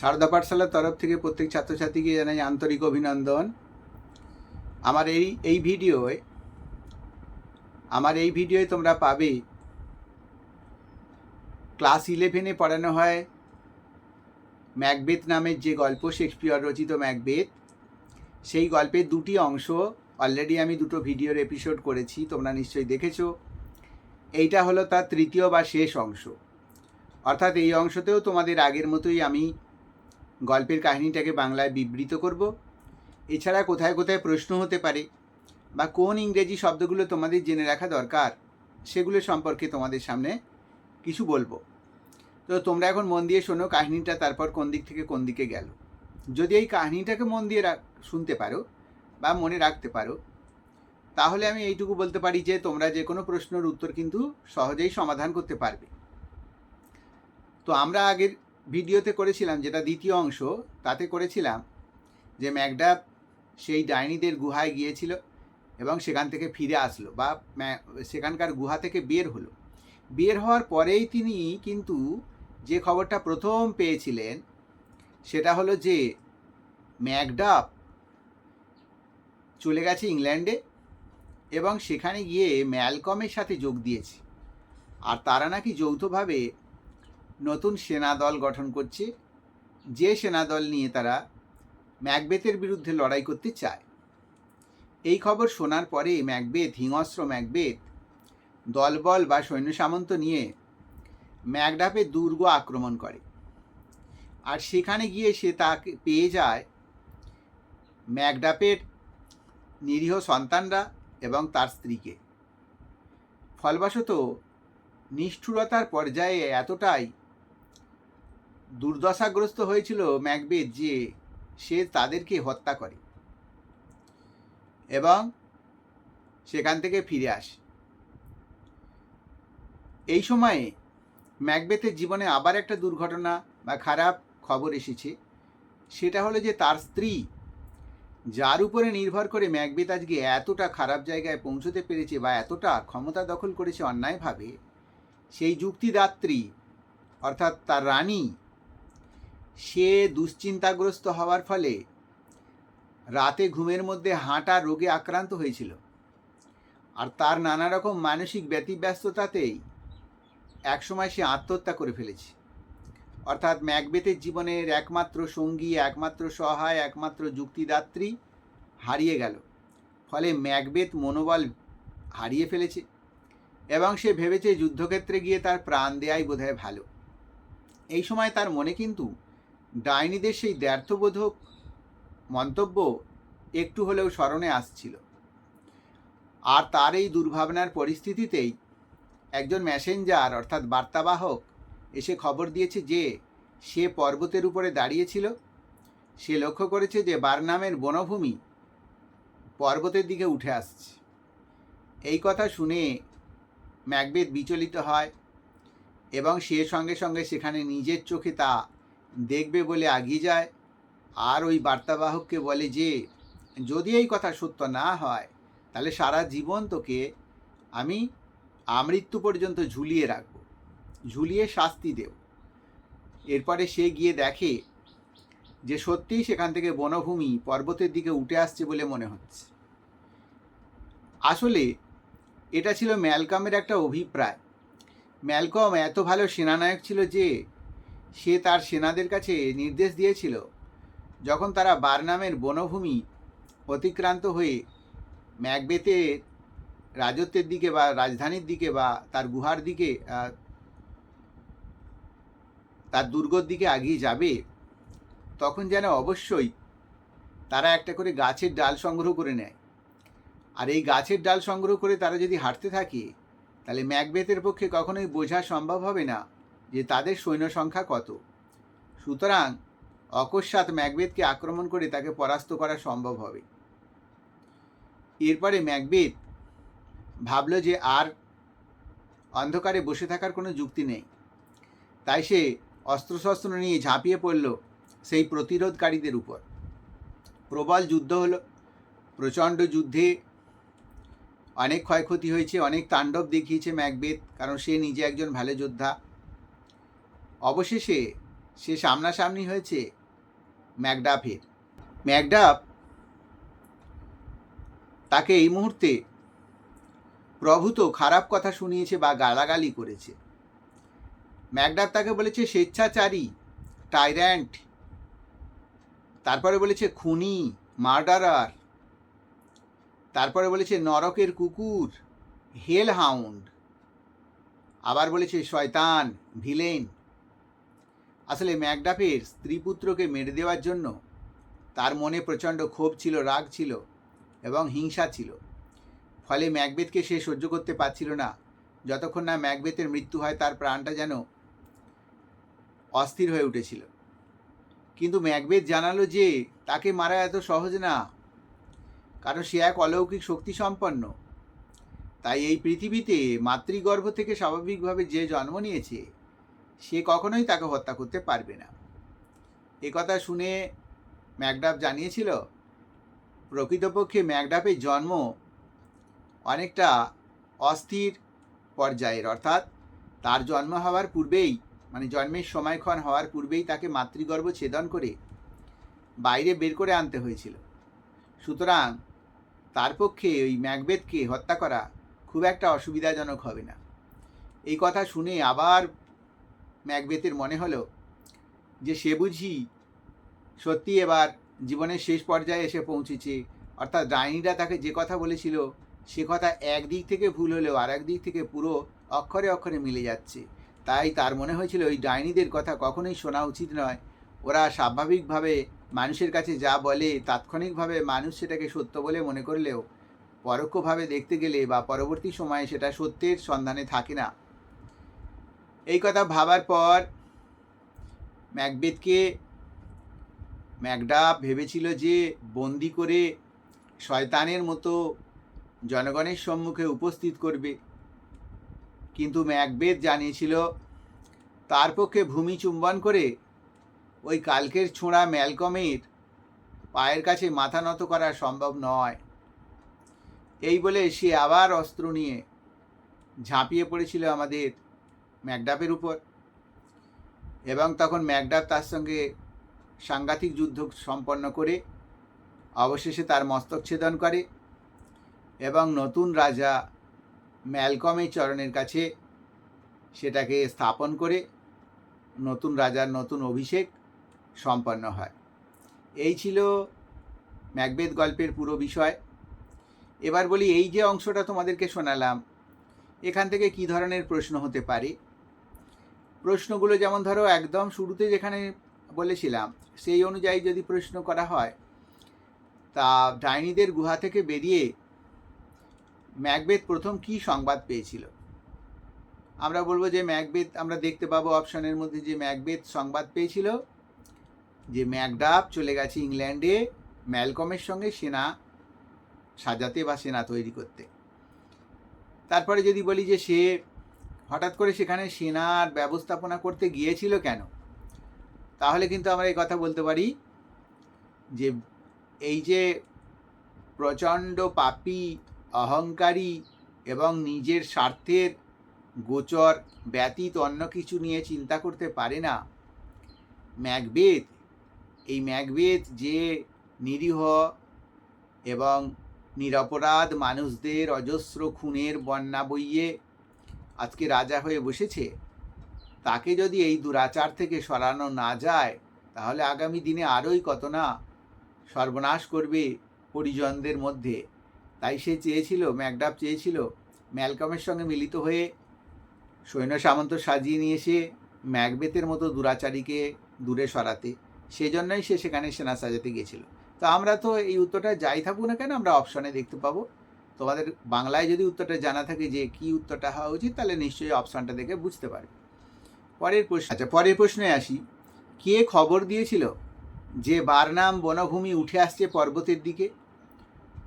সারদা পাঠশালার তরফ থেকে প্রত্যেক ছাত্রছাত্রীকে জানাই আন্তরিক অভিনন্দন। আমার এই এই ভিডিওয়, আমার এই ভিডিওয় তোমরা পাবে ক্লাস ইলেভেনে পড়ানো হয় ম্যাকবেথ নামের যে গল্প, শেক্সপিয়র রচিত ম্যাকবেথ। সেই গল্পের দুটি অংশ অলরেডি আমি দুটো ভিডিওর এপিসোড করেছি, তোমরা নিশ্চয়ই দেখেছ। এইটা হলো তার তৃতীয় বা শেষ অংশ। অর্থাৎ এই অংশতেও তোমাদের আগের মতোই আমি গল্পের কাহিনীটাকে বাংলায় বিবৃত করব। এছাড়া কোথায় কোথায় প্রশ্ন হতে পারে বা কোন ইংরেজি শব্দগুলো তোমাদের জেনে রাখা দরকার, সেগুলো সম্পর্কে তোমাদের সামনে কিছু বলব। তো তোমরা এখন মন দিয়ে শোনো কাহিনীটা, তারপর কোন দিক থেকে কোন দিকে গেল। যদি এই কাহিনীটাকে মন দিয়ে শুনতে পারো বা মনে রাখতে পারো, তাহলে আমি এইটুকু বলতে পারি যে তোমরা যে কোনো প্রশ্নের উত্তর কিন্তু সহজেই সমাধান করতে পারবে। তো আমরা আগের ভিডিওতে করেছিলাম যেটা দ্বিতীয় অংশ, তাতে করেছিলাম যে ম্যাকডাপ সেই ডাইনিদের গুহায় গিয়েছিল এবং সেখান থেকে ফিরে আসলো বা সেখানকার গুহা থেকে বের হলো। বের হওয়ার পরেই তিনি কিন্তু যে খবরটা প্রথম পেয়েছিলেন সেটা হলো যে ম্যাকডাপ চলে গেছে ইংল্যান্ডে এবং সেখানে গিয়ে ম্যালকমের সাথে যোগ দিয়েছে। আর তারা নাকি যৌথভাবে নতুন সেনা দল গঠন করছে। যে সেনা দল নিয়ে তারা ম্যাকবেথের বিরুদ্ধে লড়াই করতে চায়। এই খবর শোনার পরে ম্যাকবেথ, হিংস্র ম্যাকবেথ, দলবল বা সৈন্য সামন্ত নিয়ে ম্যাকডাপের দুর্গ আক্রমণ করে। আর সেখানে গিয়ে সে তাকে পেয়ে যায় ম্যাকডাপের নিরীহ সন্তানরা এবং তার স্ত্রীকে। ফলবশত নিষ্ঠুরতার পর্যায়ে এতটাই দুর্দশাগ্রস্ত হয়েছিল ম্যাকবেথ যে সে তাদেরকে হত্যা করে এবং সেখান থেকে ফিরে আসে। এই সময়ে ম্যাকবেথের জীবনে আবার একটা দুর্ঘটনা বা খারাপ খবর এসেছে। সেটা হলো যে তার স্ত্রী যার উপরে নির্ভর করে ম্যাকবেথ আজকে এতটা খারাপ জায়গায় পৌঁছতে পেরেছে বা এতটা ক্ষমতা দখল করেছে অন্যায়ভাবে, সেই যুক্তিদাত্রী অর্থাৎ তার রানী সে দুশ্চিন্তাগ্রস্ত হওয়ার ফলে রাতে ঘুমের মধ্যে হাঁটা রোগে আক্রান্ত হয়েছিল। আর তার নানা রকম মানসিক ব্যতিব্যস্ততাতেই একসময় সে আত্মহত্যা করে ফেলেছে। অর্থাৎ ম্যাকবেথের জীবনের একমাত্র সঙ্গী, একমাত্র সহায়, একমাত্র যুক্তিদাত্রী হারিয়ে গেল। ফলে ম্যাকবেথ মনোবল হারিয়ে ফেলেছে এবং সে ভেবেছে যুদ্ধক্ষেত্রে গিয়ে তার প্রাণ দেয়াই বোধহয় ভালো। এই সময় তার মনে কিন্তু ডাইনিদের সেই দ্ব্যর্থবোধক মন্তব্য একটু হলেও স্মরণে আসছিল। আর তার এই দুর্ভাবনার পরিস্থিতিতেই একজন ম্যাসেঞ্জার অর্থাৎ বার্তাবাহক, এসে খবর দিয়েছে যে, সে পর্বতের উপরে দাঁড়িয়েছিল। সে লক্ষ্য করেছে যে, বারনামের বনভূমি পর্বতের দিকে উঠে আসছে। এই কথা শুনে ম্যাকবেদ বিচলিত হয় এবং সে সঙ্গে সঙ্গে সেখানে নিজের চোখে তা দেখবে বলে আগিয়ে যায়। আর ওই বার্তাবাহককে বলে যে, যদি এই কথা সত্য না হয়, তাহলে সারা জীবন তোকে আমি আমৃত্যু পর্যন্ত ঝুলিয়ে রাখব। ঝুলিয়ে শাস্তি দেব। এরপরে সে গিয়ে দেখে যে, সত্যিই সেখান থেকে বনভূমি পর্বতের দিকে উঠে আসছে বলে মনে হচ্ছে। আসলে এটা ছিল ম্যালকমের একটা অভিপ্রায়। ম্যালকম এত ভালো সেনানায়ক ছিল যে সে তার সেনাদের কাছে নির্দেশ দিয়েছিল। যখন তারা বারনামের বনভূমি অতিক্রান্ত হয়ে ম্যাকবেথের রাজত্বের দিকে বা রাজধানীর দিকে বা তার গুহার দিকে তার দুর্গর দিকে এগিয়ে যাবে, তখন যেন অবশ্যই তারা একটা করে গাছের ডাল সংগ্রহ করে নেয়। আর এই গাছের ডাল সংগ্রহ করে তারা যদি হাঁটতে থাকে, তাহলে ম্যাকবেথের পক্ষে কখনোই বোঝা সম্ভব হবে না। যে তাদের সৈন্য সংখ্যা কত? সুতরাং অকস্মাৎ ম্যাকবেদকে আক্রমণ করে তাকে পরাস্ত করা সম্ভব হবে। এরপরে ম্যাকবেদ ভাবল যে আর অন্ধকারে বসে থাকার কোনো যুক্তি নেই। তাই সে অস্ত্রশস্ত্র নিয়ে ঝাঁপিয়ে পড়ল সেই প্রতিরোধকারীদের উপর। প্রবল যুদ্ধ হলো, প্রচণ্ড যুদ্ধে অনেক ক্ষয়ক্ষতি হয়েছে, অনেক তাণ্ডব দেখিয়েছে ম্যাকবেদ কারণ সে নিজে একজন ভালো যোদ্ধা। অবশেষে সে সামনাসামনি হয়েছে ম্যাকডাফের। ম্যাকডাফ তাকে এই মুহূর্তে প্রভূত খারাপ কথা শুনিয়েছে বা গালাগালি করেছে। ম্যাকডাফ তাকে বলেছে, স্বেচ্ছাচারী টাইর্যান্ট তারপরে বলেছে, খুনি, মার্ডারার। তারপরে বলেছে, নরকের কুকুর হেল হাউন্ড আবার বলেছে, শয়তান, ভিলেন। আসলে ম্যাকডাফের স্ত্রী পুত্রকে মেরে দেওয়ার জন্য তার মনে প্রচণ্ড ক্ষোভ ছিল, রাগ ছিল এবং হিংসা ছিল। ফলে ম্যাকবেথকে সে সহ্য করতে পারছিল না। যতক্ষণ না ম্যাকবেথের মৃত্যু হয়, তার প্রাণটা যেন অস্থির হয়ে উঠেছিল। কিন্তু ম্যাকবেথ জানালো যে, তাকে মারা এত সহজ না। কারণ সে এক অলৌকিক শক্তি সম্পন্ন। তাই এই পৃথিবীতে মাতৃগর্ভ থেকে স্বাভাবিকভাবে যে জন্ম নিয়েছে সে কখনোই তাকে হত্যা করতে পারবে না। এ কথা শুনে ম্যাকডাফ জানিয়েছিল, প্রকৃতপক্ষে ম্যাকডাফের জন্ম অনেকটা অস্থির পর্যায়ের, অর্থাৎ তার জন্ম হওয়ার পূর্বেই মানে জন্মের সময়ক্ষণ হওয়ার পূর্বেই তাকে মাতৃগর্ভ ছেদন করে বাইরে বের করে আনতে হয়েছিল। সুতরাং তার পক্ষে ওই ম্যাকবেদকে হত্যা করা খুব একটা অসুবিধাজনক হবে না। এই কথা শুনে আবার ম্যাকবেথের মনে হলো যে সে বুঝি সত্যি এবার জীবনের শেষ পর্যায়ে এসে পৌঁছেছে। অর্থাৎ ডাইনিরা তাকে যে কথা বলেছিল, সে কথা একদিক থেকে ভুল হলেও আর দিক থেকে পুরো অক্ষরে অক্ষরে মিলে যাচ্ছে। তাই তার মনে হয়েছিল ওই ডাইনিদের কথা কখনোই শোনা উচিত নয়। ওরা স্বাভাবিকভাবে মানুষের কাছে যা বলে, তাৎক্ষণিকভাবে মানুষ সেটাকে সত্য বলে মনে করলেও পরোক্ষভাবে দেখতে গেলে বা পরবর্তী সময়ে সেটা সত্যের সন্ধানে থাকে না। এই কথা ভাবার পর ম্যাকবেদকে ম্যাকডাফ ভেবেছিল যে বন্দি করে শয়তানের মতো জনগণের সম্মুখে উপস্থিত করবে। কিন্তু ম্যাকবেদ জানিয়েছিল, তার পক্ষে ভূমি চুম্বন করে ওই কালকের ছোঁড়া ম্যালকমের পায়ের কাছে মাথা নত করা সম্ভব নয়। এই বলে সে আবার অস্ত্র নিয়ে ঝাঁপিয়ে পড়েছিল আমাদের ম্যাকডাফের উপর। এবং তখন ম্যাকডাফ তার সঙ্গে সাংঘাতিক যুদ্ধ সম্পন্ন করে, অবশেষে তার মস্তক ছেদন করে এবং নতুন রাজা ম্যালকমের চরণের কাছে সেটাকে স্থাপন করে নতুন রাজার নতুন অভিষেক সম্পন্ন হয়। এই ছিল ম্যাকবেদ গল্পের পুরো বিষয়। এবার বলি, এই যে অংশটা তোমাদেরকে শোনালাম, এখান থেকে কি ধরনের প্রশ্ন হতে পারে? প্রশ্নগুলো যেমন ধরো একদম শুরুতে যেখানে বলেছিলাম, সেই অনুযায়ী যদি প্রশ্ন করা হয়, তা ডাইনিদের গুহা থেকে বেরিয়ে ম্যাকবেদ প্রথম কি সংবাদ পেয়েছিল? আমরা বলব যে ম্যাকবেদ আমরা দেখতে পাবো অপশনের মধ্যে যে ম্যাকবেদ সংবাদ পেয়েছিল, যে ম্যাকডাফ চলে গেছে ইংল্যান্ডে ম্যালকমের সঙ্গে সেনা সাজাতে বা সেনা তৈরি করতে। তারপরে যদি বলি যে সে হঠাৎ করে সেখানে সেনার ব্যবস্থাপনা করতে গিয়েছিল কেন? তাহলে কিন্তু আমরা এই কথা বলতে পারি যে এই যে প্রচণ্ড পাপি, অহংকারী এবং নিজের স্বার্থের গোচর ব্যতীত অন্য কিছু নিয়ে চিন্তা করতে পারে না ম্যাকবেদ এই ম্যাকবেদ যে নিরীহ এবং নিরপরাধ মানুষদের অজস্র খুনের বন্যা বইয়ে আজকে রাজা হয়ে বসেছে। তাকে যদি এই দুরাচার থেকে সরানো না যায়, তাহলে আগামী দিনে আরোই কত না সর্বনাশ করবে পরিজনদের মধ্যে। তাই সে চেয়েছিল ম্যাকডাফ চেয়েছিল, ম্যালকমের সঙ্গে মিলিত হয়ে সৈন্য সামন্ত সাজিয়ে নিয়ে এসে ম্যাকবেতের মতো দুরাচারীকে দূরে সরাতে। সেজন্যই সে সেখানে সেনা সাজাতে গিয়েছিল তো আমরা তো এই উত্তরটা যাই থাকুক না কেন, আমরা অপশনে দেখতে পাবো। তোমাদের বাংলায় যদি উত্তরটা জানা থাকে যে কি উত্তরটা হওয়া উচিত, তাহলে নিশ্চয়ই অপশানটা দেখে বুঝতে পারবে। পরের প্রশ্ন আচ্ছা পরের প্রশ্নে আসি। কে খবর দিয়েছিল যে বারনাম বনভূমি উঠে আসছে পর্বতের দিকে?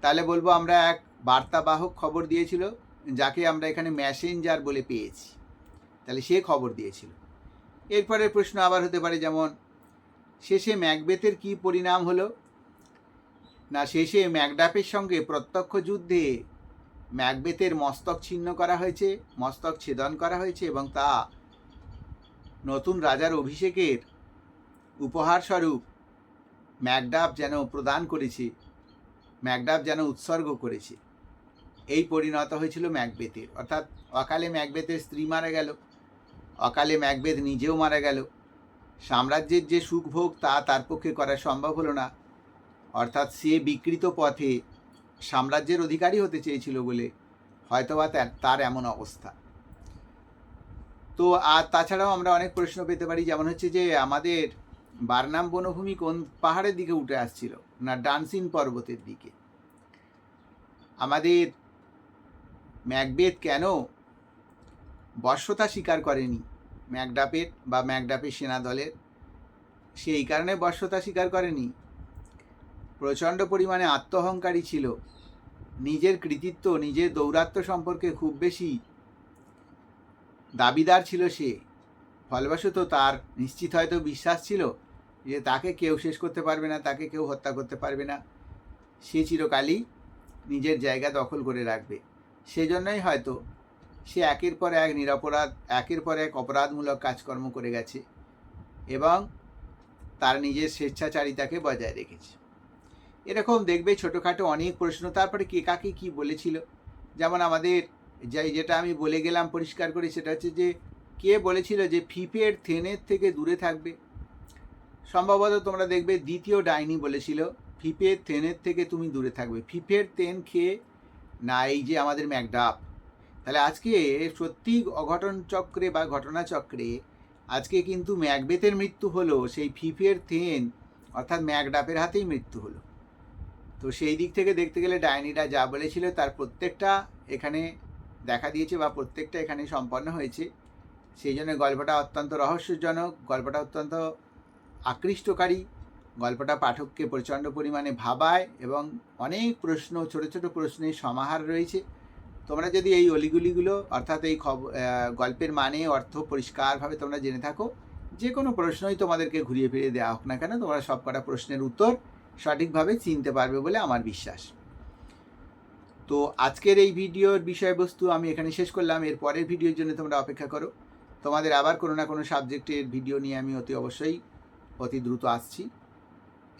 তাহলে বলব আমরা এক বার্তাবাহক খবর দিয়েছিল, যাকে আমরা এখানে ম্যাসেঞ্জার বলে পেয়েছি। তাহলে সে খবর দিয়েছিল। এরপরের প্রশ্ন আবার হতে পারে, যেমন, শেষে ম্যাকবেথের কি পরিণাম হলো? না শেষে ম্যাকডাফের সঙ্গে প্রত্যক্ষ যুদ্ধে ম্যাকবেথের মস্তক ছিন্ন করা হয়েছে, মস্তক ছেদন করা হয়েছে এবং তা নতুন রাজার অভিষেকের উপহার স্বরূপ ম্যাকডাফ যেন প্রদান করেছে ম্যাকডাফ যেন উৎসর্গ করেছে। এই পরিণত হয়েছিল ম্যাকবেতের অর্থাৎ অকালে ম্যাকবেতের স্ত্রী মারা গেল, অকালে ম্যাকবেত নিজেও মারা গেল। সাম্রাজ্যের যে সুখভোগ তা তার পক্ষে করা সম্ভব হলো না। অর্থাৎ সে বিকৃত পথে সাম্রাজ্যের অধিকারী হতে চেয়েছিল বলে হয়তোবা তার- এমন অবস্থা। তো, আর তাছাড়াও আমরা অনেক প্রশ্ন পেতে পারি, যেমন হচ্ছে যে আমাদের বারনাম বনভূমি কোন পাহাড়ের দিকে উঠে আসছিল না ডানসিন পর্বতের দিকে? আমাদের ম্যাকবেদ কেন বর্ষতা স্বীকার করেনি ম্যাকডাপের বা ম্যাকডাপের সেনা দলের? সে এই কারণে বর্ষতা স্বীকার করেনি? প্রচণ্ড পরিমাণে আত্মহংকারী ছিল। নিজের কৃতিত্ব, নিজের দৌরাত্ম্য সম্পর্কে খুব বেশি দাবিদার ছিল সে। ফলবশত তার নিশ্চিত হয়তো বিশ্বাস ছিল যে তাকে কেউ শেষ করতে পারবে না, তাকে কেউ হত্যা করতে পারবে না। সে চিরকালই নিজের জায়গা দখল করে রাখবে। সেজন্যই হয়তো সে একের পর এক নিরপরাধ, একের পর এক অপরাধমূলক কাজকর্ম করে গেছে এবং তার নিজের স্বেচ্ছাচারিতাকে বজায় রেখেছে। এরকম দেখবে ছোটোখাটো অনেক প্রশ্ন, তারপরে কে কাকে কী বলেছিল? যেমন আমাদের যাই যেটা আমি বলে গেলাম, পরিষ্কার করে, সেটা হচ্ছে যে, কে বলেছিল যে ফিপের থেনের থেকে দূরে থাকবে? সম্ভবত তোমরা দেখবে দ্বিতীয় ডাইনি বলেছিল ফিপের থেনের থেকে তুমি দূরে থাকবে। ফিফের তেন খেয়ে না, এই যে আমাদের ম্যাকডাপ তাহলে আজকে সত্যি অঘটন চক্রে বা ঘটনা চক্রে, আজকে কিন্তু ম্যাকবেতের মৃত্যু হলো, সেই ফিফের থেন অর্থাৎ ম্যাকডাপের হাতেই মৃত্যু হলো। তো সেই দিক থেকে দেখতে গেলে ডাইনিরা যা বলেছিল তার প্রত্যেকটা এখানে দেখা দিয়েছে বা প্রত্যেকটা এখানে সম্পন্ন হয়েছে। সেই জন্য গল্পটা অত্যন্ত রহস্যজনক, গল্পটা অত্যন্ত আকৃষ্টকারী, গল্পটা পাঠককে প্রচণ্ড পরিমাণে ভাবায় এবং অনেক প্রশ্ন, ছোট ছোট প্রশ্নের সমাহার রয়েছে। তোমরা যদি এই অলিগুলিগুলো অর্থাৎ এই খবর গল্পের মানে অর্থ পরিষ্কারভাবে তোমরা জেনে থাকো, যে কোনো প্রশ্নই তোমাদেরকে ঘুরিয়ে ফিরিয়ে দেওয়া হোক না কেন, তোমরা সব কটা প্রশ্নের উত্তর সঠিকভাবে চিনতে পারবে বলে আমার বিশ্বাস। তো আজকের এই ভিডিওর বিষয়বস্তু আমি এখানে শেষ করলাম। এর পরের ভিডিওর জন্য তোমরা অপেক্ষা করো। তোমাদের আবার কোনো না কোনো সাবজেক্টের ভিডিও নিয়ে আমি অতি অবশ্যই অতি দ্রুত আসছি।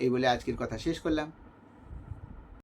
এই বলে আজকের কথা শেষ করলাম।